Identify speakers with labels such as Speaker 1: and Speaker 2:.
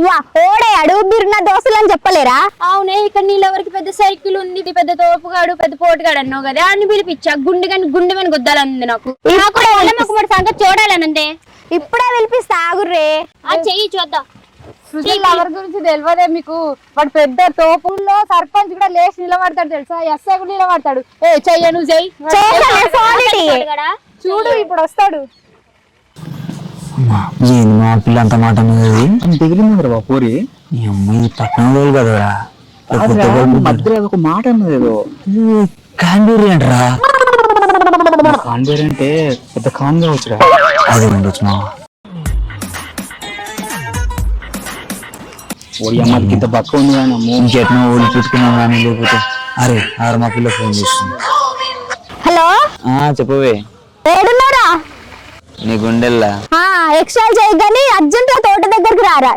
Speaker 1: అవ్వా ఓడే అడుగు బిరిన దోస్తులు అని చెప్పలేరా
Speaker 2: అవునే ఇక్కడ నీళ్ళెవరికి పెద్ద సైకిల్ ఉంది ఇది పెద్ద తోపుగాడు పెద్ద పోటుగాడు అన్నావు కదా అన్ని పిలిపించా గుండె కానీ గుండె మీద గుద్దాలంది నాకు నాకు మరి సంగతి చూడాలనందే
Speaker 1: ఇప్పుడే పిలిపిస్తా ఆగుర్రే
Speaker 2: ఆ చెయ్యి చూద్దాం
Speaker 3: లవర్ గురించి తెలియదే మీకు వాడు పెద్ద తోపుల్లో సర్పంచ్ కూడా లేచి నిలబడతాడు తెలుసా ఎస్ఐ కూడా నిలబడతాడు ఏ చెయ్య నువ్వు చెయ్యి? చూడు ఇప్పుడు వస్తాడు
Speaker 4: ఏంది మా పిల్ల అంత మాట అన్నది
Speaker 5: దిగిలింది రా పూరి.
Speaker 4: ఈ అమ్మాయి కదరా
Speaker 5: మధ్యలో ఒక మాట అన్నది ఏదో.
Speaker 4: కాండూరి అంటరా?
Speaker 5: కాన్వేర్ అంటే పెద్ద కాన్ కావచ్చురా.
Speaker 4: అది ఉండొచ్చు మా
Speaker 5: ఓడి అమ్మకి ఇంత పక్క ఉంది కానీ
Speaker 4: ఇంకెట్నో లేకపోతే. అరే ఆరు మా పిల్ల ఫోన్ చేస్తుంది.
Speaker 1: హలో?
Speaker 4: ఆ చెప్పవే. నీ గుండెల్లా
Speaker 1: ఎక్స్ట్రా కానీ అర్జెంట్ తోట దగ్గరికి రారా.